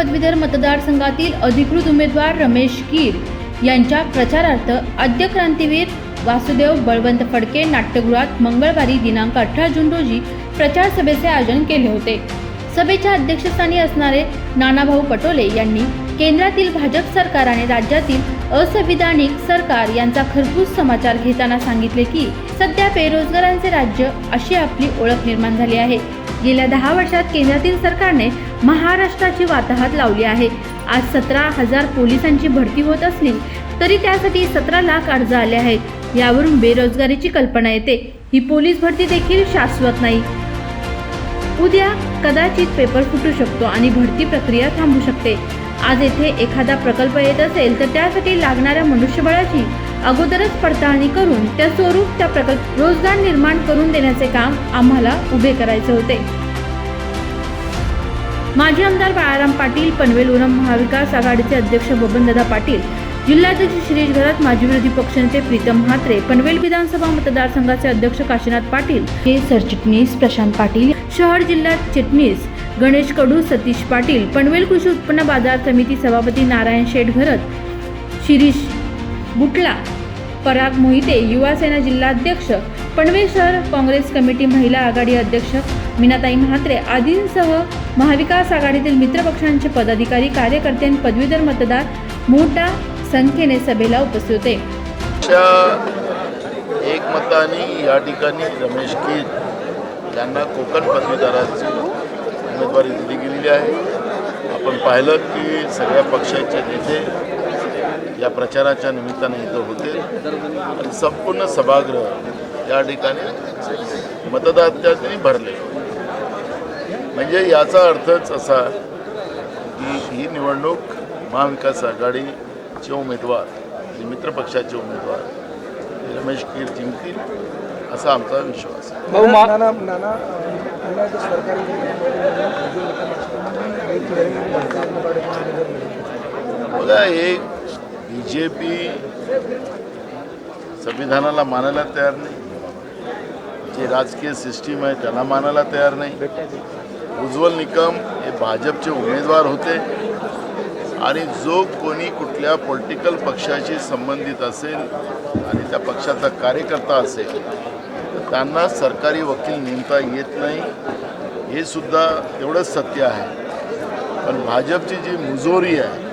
पदवीधर मतदारसंघातील अधिकृत उमेदवार रमेश कीर यांच्या प्रचारार्थ आद्य क्रांतीवीर वासुदेव बळवंत फडके नाट्यगृहात मंगळवारी दिनांक अठरा जून रोजी प्रचार सभेचे आयोजन केले होते. सभेच्या अध्यक्षस्थानी असणारे नानाभाऊ पटोले यांनी केंद्रातील भाजप सरकार आणि राज्यातील असंविधानिक सरकार यांचा खरपूस समाचार घेताना सांगितले की सध्या बेरोजगारांचे राज्य अशी आपली ओळख निर्माण झाली आहे. गेल्या दहा वर्षात केंद्रातील सरकारने महाराष्ट्राची वाताहत लावली आहे. आज सतरा हजार पोलिसांची भरती होत असली तरी त्यासाठी सतरा लाख अर्ज आले आहेत. यावरून बेरोजगारीची कल्पना येते. ही पोलीस भरती देखील शाश्वत नाही. उद्या कदाचित पेपर फुटू शकतो आणि भरती प्रक्रिया थांबू शकते. आज येथे एखादा प्रकल्प येत असेल तर त्यासाठी लागणाऱ्या मनुष्यबळाची अगोदरच पडताळणी करून त्या स्वरूप त्या प्रकल्प रोजगार निर्माण करून देण्याचे काम आम्हाला उभे करायचे होते. माजी आमदार बाळाराम पाटील पनवेल उरम महाविकास आघाडीचे अध्यक्ष बबनदादा पाटील जिल्हाध्यक्ष शिरीष घरात माजी विरोधी पक्षनेते प्रीतम म्हात्रे पनवेल विधानसभा मतदारसंघाचे अध्यक्ष काशीनाथ पाटील हे सरचिटणीस प्रशांत पाटील शहर जिल्ह्यात चिटणीस गणेश कडू सतीश पाटील पनवेल कृषी उत्पन्न बाजार समिती सभापती नारायण शेठ घरत शिरीष बुटला. पराग मोहिते युवासेना जिल्हाध्यक्ष पनवेल शहर काँग्रेस कमिटी महिला आघाडी अध्यक्ष मीनाताई म्हात्रे आदींसह महाविकास आघाडीतील मित्रपक्षांचे पदाधिकारी कार्यकर्ते आणि पदवीधर मतदार मोठ्या संख्येने सभेला उपस्थित होते. एक मताने या ठिकाणी रमेश कीर यांना कोकण पदवीधराची उमेदवारी दिली गेलेली आहे. आपण पाहिलं की सगळ्या पक्षाचे नेते या प्रचाराच्या निमित्ताने इथं होते आणि संपूर्ण सभागृह या ठिकाणी मतदात्यांनी भरले म्हणजे याचा अर्थच असा की ही निवडणूक महाविकास आघाडीचे उमेदवार आणि मित्रपक्षाचे उमेदवार हे रमेश कीर जिंकतील असा आमचा विश्वास बघा हे बी जे पी संविधानाला मानायला तयार नाही. जे राजकीय सिस्टीम आहे त्याला मानायला तयार नाही. उज्ज्वल निकम हे भाजपचे उमेदवार होते. आणि जो कोणी कुठल्या पॉलिटिकल पक्षाशी संबंधित असेल आणि त्या पक्षाचा कार्यकर्ता असेल तर त्यांना सरकारी वकील नेमता येत नाही. हे सुद्धा तेवढंच सत्य आहे. पण भाजपची जी मुजोरी आहे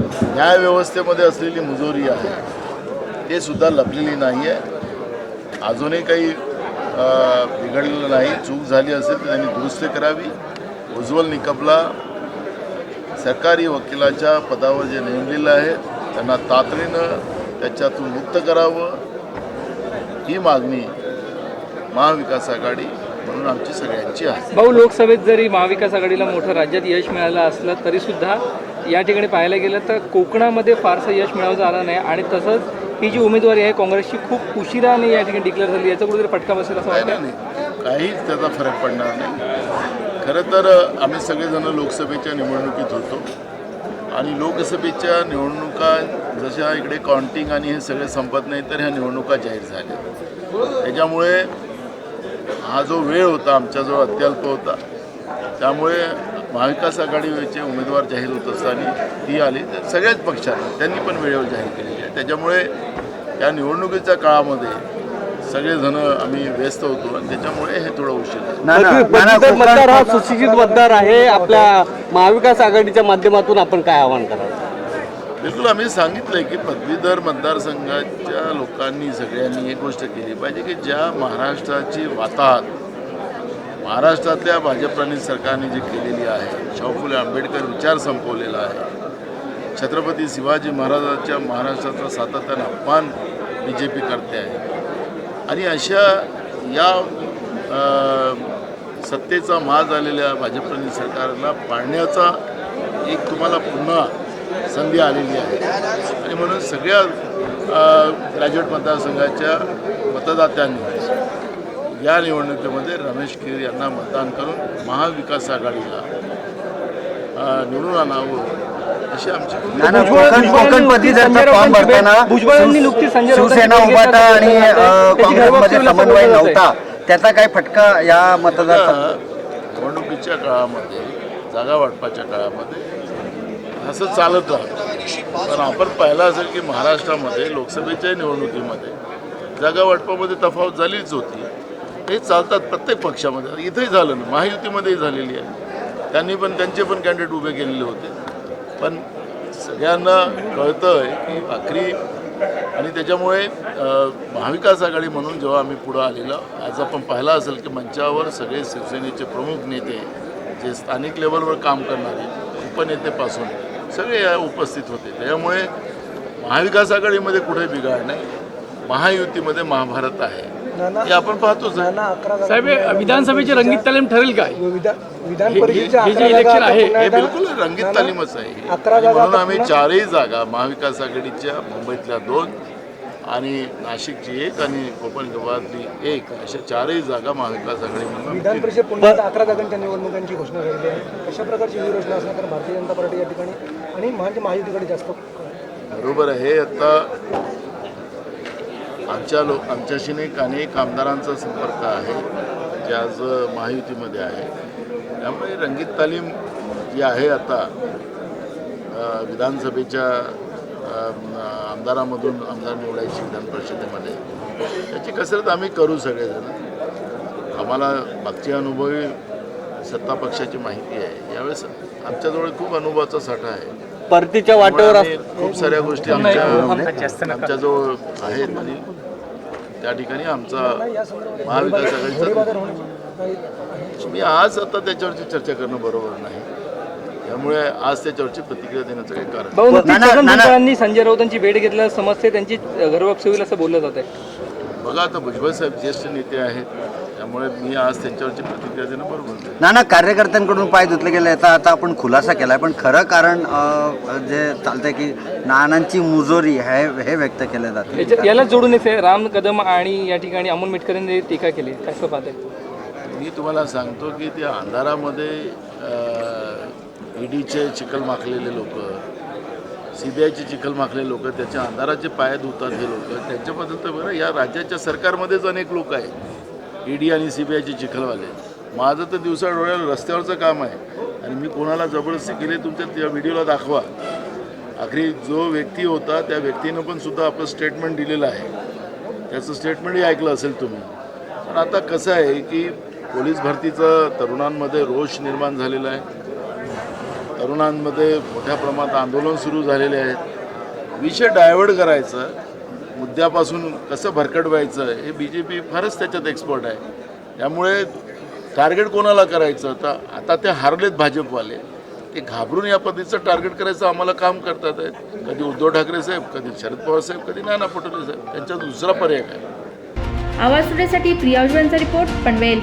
न्यायव्यवस्थेमध्ये असलेली मुजोरी आहे ते सुद्धा लपलेली नाही आहे अजूनही काही बिघडलेलं नाही. चूक झाली असेल तर त्यांनी दुरुस्ती करावी. उज्ज्वल निकपला. सरकारी वकिलाच्या पदावर जे नेमलेलं आहे त्यांना तातडीनं त्याच्यातून मुक्त करावं. ही मागणी महाविकास आघाडी म्हणून आमची सगळ्यांची आहे. भाऊ लोकसभेत जरी महाविकास आघाडीला मोठं राज्यात यश मिळालं असलं तरी सुद्धा या ठिकाणी पाहायला गेलं तर कोकणामध्ये फारसं यश मिळवता आलं नाही आणि तसंच ही जी उमेदवारी आहे काँग्रेसची खूप उशिराने या ठिकाणी डिक्लेअर झाली. याचा कुठेतरी फटका बसेल असं वाटतं नाही नाही. काहीच त्याचा फरक पडणार नाही. खरं तर आम्ही सगळेजण लोकसभेच्या निवडणुकीत होतो. आणि लोकसभेच्या निवडणुका जशा इकडे काउंटिंग आणि हे सगळे संपत नाही तर ह्या निवडणुका जाहीर झाल्या. त्याच्यामुळे हा जो वेळ होता आमच्याजवळ अत्यल्प होता. त्यामुळे महाविकास आघाडीचे उमेदवार जाहीर होत असताना ती आली. तर सगळ्याच पक्षांनी त्यांनी पण वेळेवर जाहीर केलेली आहे. त्याच्यामुळे या निवडणुकीच्या काळामध्ये सगळेजण आम्ही व्यस्त होतो आणि त्याच्यामुळे हे थोडं उशीर मतदार हा सुशिक्षित मतदार आहे. आपल्या महाविकास आघाडीच्या माध्यमातून आपण काय आवाहन कराल? बिलकुल आम्ही सांगितलं की पदवीधर मतदारसंघाच्या लोकांनी सगळ्यांनी एक गोष्ट केली पाहिजे की ज्या महाराष्ट्राची वाताहत महाराष्ट्रातल्या भाजपप्राणी सरकारने जी केलेली आहे शाहू फुले आंबेडकर विचार संपवलेला आहे. छत्रपती शिवाजी महाराजांच्या महाराष्ट्राचा सातत्यानं अपमान बी जे पी करते आहे. आणि अशा या सत्तेचा माज आलेल्या भाजपनी सरकारला पाळण्याचा एक तुम्हाला पुन्हा संधी आलेली आहे. आणि म्हणून सगळ्या ग्रॅज्युएट मतदारसंघाच्या मतदात्यांनी या निवडणुकीमध्ये रमेश खीर यांना मतदान करून महाविकास आघाडीला निवडून आणावं अशी आमची भुजबळांनी नुकतीच संजय शिवसेना उभाटा आणि काँग्रेसमध्ये समन्वय. नव्हता. त्याचा काय फटका या मतदार निवडणुकीच्या काळामध्ये जागा वाटपाच्या काळामध्ये असं चालत राहतं. पण आपण पाहिलं असेल की महाराष्ट्रामध्ये लोकसभेच्या निवडणुकीमध्ये जागा वाटपामध्ये तफावत झालीच होती. हे चालतात प्रत्येक पक्षामध्ये. इथंही झालं ना महायुतीमध्येही झालेली आहे. त्यांनी पण त्यांचे पण कॅन्डिडेट उभे केलेले होते. पण सगळ्यांना कळतं आहे की भाकरी आणि त्याच्यामुळे महाविकास आघाडी म्हणून जेव्हा आम्ही पुढं आलेलो आज आपण पाहिला असेल की मंचावर सगळे शिवसेनेचे प्रमुख नेते जे स्थानिक लेवलवर काम करणारे उपनेतेपासून सगळे या उपस्थित होते. त्याच्यामुळे महाविकास आघाडीमध्ये कुठे बिघाड नाही. महायुतीमध्ये महाभारत आहे. हे आपण पाहतोच आहे. साहेब हे विधानसभेचे रंगीत तालीम ठरेल काय? विधान विधान हे- परिषदेच्या हे जे अकरा इलेक्शन जागा आता आहे, हे बिलकुल रंगीत तालीमच आहे. ही. अकरा आणि जागा म्हणून आता आम्ही पुन्हा- चारही जागा महाविकास आघाडीच्या मुंबईतल्या दोन आणि नाशिकची एक आणि कोकण गोवातली एक. अशा चारही जागा महाविकास आघाडी म्हणून विधान परिषद पुन्हा एकदा अकरा जागांच्या निवडणुकांची घोषणा झालेली आहे. कशा प्रकारची व्यूहरचना असणार कारण भारतीय जनता पार्टी या ठिकाणी? आणि म्हणजे महायुतीकडे जास्त बरोबर आहे. आता आमच्या लो आमच्याशी नाही अनेक आमदारांचा संपर्क आहे जे आज महायुतीमध्ये आहे. त्यामुळे रंगीत तालीम जी आहे आता विधानसभेच्या आमदारामधून आमदार निवडायची विधान परिषदेमध्ये त्याची कसरत आम्ही करू सगळेजण. आम्हाला मागचे अनुभवी सत्ता पक्षाची माहिती आहे. यावेळेस आमच्याजवळ खूप अनुभवाचा साठा आहे. परतीच्या वाटेवर खूप साऱ्या गोष्टी आमच्या आहेत आणि त्या ठिकाणी आमचा महाविकास आघाडीचा आहे. मी आज आता त्याच्यावरची चर्चा करणं बरोबर नाही. त्यामुळे आज त्याच्यावरची प्रतिक्रिया देण्याचं काही कारण संजय राऊतांची भेट घेतल्यास समस्या त्यांची घरवापसी होईल असं बोललं जात आहे बघा आता भुजबळ साहेब ज्येष्ठ नेते आहेत त्यामुळे मी आज त्यांच्यावरची प्रतिक्रिया देणं बरोबर नाना कार्यकर्त्यांकडून पाय धुतले गेले याचा आता आपण खुलासा केलाय पण खरं कारण जे चालतंय की नानांची मुजोरी हे हे व्यक्त केलं जाते. याला जोडून येते राम कदम आणि या ठिकाणी अमोल मिटकरांनी टीका केली. कसं पाहताय मी तुम्हाला सांगतो की त्या अंधारामध्ये ईडीचे चिखल माखलेले लोक सी बी आयचे चिखलमाखले लोक त्याच्या अंधाराचे पाय धुतात हे लोक. त्यांच्याबद्दल तर बरं या राज्याच्या सरकारमध्येच अनेक लोक आहेत ईडी आणि सी बी आयचे चिखलवाले. माझं तर दिवसा डोळ्याला रस्त्यावरचं काम आहे. आणि मी कोणाला जबरदस्ती केली तुमच्या त्या व्हिडिओला दाखवा. आखरी जो व्यक्ती होता त्या व्यक्तीनं पण सुद्धा आपलं स्टेटमेंट दिलेलं आहे. त्याचं स्टेटमेंटही ऐकलं असेल तुम्ही. पण आता कसं आहे की पोलीस भरतीचं तरुणांमध्ये रोष निर्माण झालेला आहे. तरुणांमध्ये मोठ्या प्रमाणात आंदोलन सुरू झालेले आहेत. विषय डायव्हर्ट करायचं मुद्द्यापासून कसं भरकट व्हायचं हे बी जे पी फारच त्याच्यात एक्सपर्ट आहे. त्यामुळे टार्गेट कोणाला करायचं? तर आता ते हारलेत भाजपवाले. ते घाबरून या पद्धतीचं टार्गेट करायचं आम्हाला काम करतात आहेत. कधी उद्धव ठाकरे साहेब कधी शरद पवार साहेब कधी नाना पटोले साहेब. त्यांच्यात दुसरा पर्याय काय? आवाज टुडेसाठी प्रिया रिपोर्ट पनवेल.